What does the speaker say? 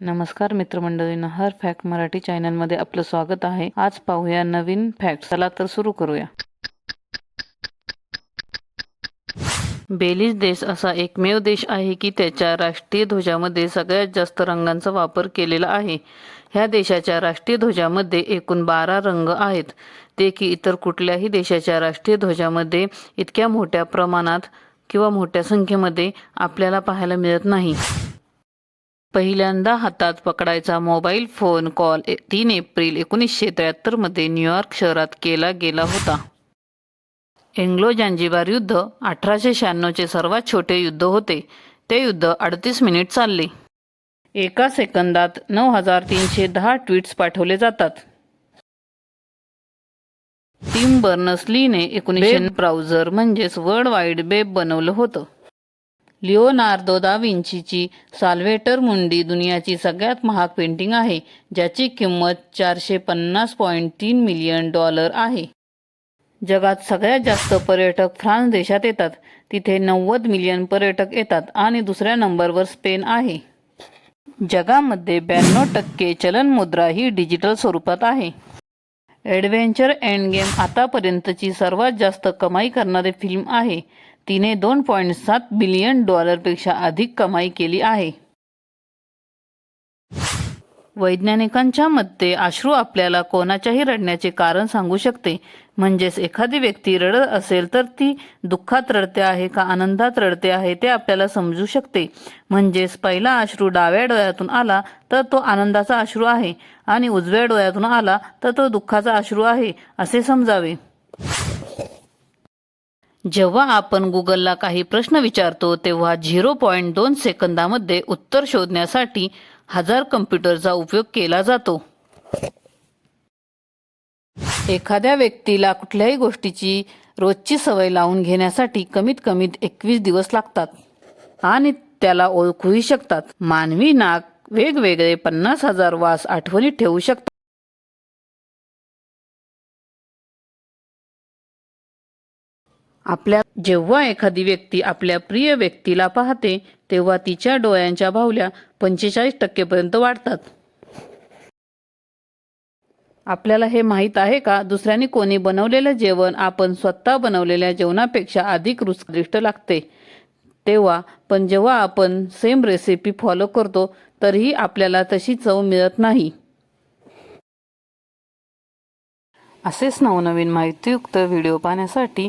नमस्कार मित्रमंडळींना हर फॅक्ट मराठी चॅनलमध्ये आपलं स्वागत आहे. आज पाहूया नवीन फॅक्ट चला तर सुरू करूया. बेलीज देश असा एकमेव देश आहे की त्याच्या राष्ट्रीय ध्वजामध्ये सगळ्यात जास्त रंगांचा वापर केलेला आहे. ह्या देशाच्या राष्ट्रीय ध्वजामध्ये एकूण बारा रंग आहेत. ते की इतर कुठल्याही देशाच्या राष्ट्रीय ध्वजामध्ये इतक्या मोठ्या प्रमाणात किंवा मोठ्या संख्येमध्ये आपल्याला पाहायला मिळत नाही. पहिल्यांदा हातात पकडायचा मोबाईल फोन कॉल तीन एप्रिल एकोणीसशे त्र्याहत्तरमध्ये न्यूयॉर्क शहरात केला गेला होता. एंग्लो जांजिबार युद्ध अठराशे शहाण्णवचे सर्वात छोटे युद्ध होते. ते युद्ध अडतीस मिनिट चालले. एका सेकंदात नऊ हजार तीनशे दहा ट्विट्स पाठवले जातात. टिम बर्नर्स लीने एकोणीसशे ब्राउझर म्हणजेच वर्ल्ड वाईड वेब बनवलं होतं. लिओनार्दो दा विंचीची साल्वेटर मुंडी दुनियाची सगळ्यात महाग पेंटिंग आहे ज्याची किंमत चारशे पन्नास पॉईंट तीन मिलियन डॉलर आहे. जगात सगळ्यात जास्त पर्यटक फ्रान्स देशात येतात. तिथे नव्वद मिलियन पर्यटक येतात आणि दुसऱ्या नंबरवर स्पेन आहे. जगामध्ये ब्याण्णव टक्के चलन मुद्रा ही डिजिटल स्वरूपात आहे. ॲडव्हेंचर एंड गेम आतापर्यंतची सर्वात जास्त कमाई करणारी फिल्म आहे. तिने दोन पॉईंट सात बिलियन डॉलरपेक्षा अधिक कमाई केली आहे. वैज्ञानिकांच्या मते अश्रू आपल्याला कोणाच्याही रडण्याचे कारण सांगू शकते. म्हणजेच एखादी व्यक्ती रडत असेल तर ती दुःखात रडते आहे का आनंदात रडते आहे ते आपल्याला समजू शकते. म्हणजेच पहिला अश्रू डाव्या डोळ्यातून आला तर तो आनंदाचा अश्रू आहे आणि उजव्या डोळ्यातून आला तर तो दुःखाचा अश्रू आहे असे समजावे. जेव्हा आपण गुगलला काही प्रश्न विचारतो तेव्हा झिरो पॉईंट दोन सेकंदामध्ये उत्तर शोधण्यासाठी हजार कम्प्युटरचा उपयोग केला जातो. एखाद्या व्यक्तीला कुठल्याही गोष्टीची रोजची सवय लावून घेण्यासाठी कमीत कमीत एकवीस दिवस लागतात आणि त्याला ओळखूही शकतात. मानवी नाक वेगवेगळे पन्नास हजार वास आठवणीत ठेवू शकतात. आपल्या जेव्हा एखादी व्यक्ती आपल्या प्रिय व्यक्तीला पाहते तेव्हा तिच्या डोळ्यांच्या बाहुल्या पंचेचाळीस टक्केपर्यंत वाढतात. आपल्याला हे माहीत आहे का? दुसऱ्याने कोणी बनवलेलं जेवण आपण स्वतः बनवलेल्या जेवणापेक्षा अधिक रुचदृष्ट लागते. तेव्हा पण जेव्हा आपण सेम रेसिपी फॉलो करतो तरीही आपल्याला तशी चव मिळत नाही. असेच नवनवीन माहितीयुक्त व्हिडिओ पाहण्यासाठी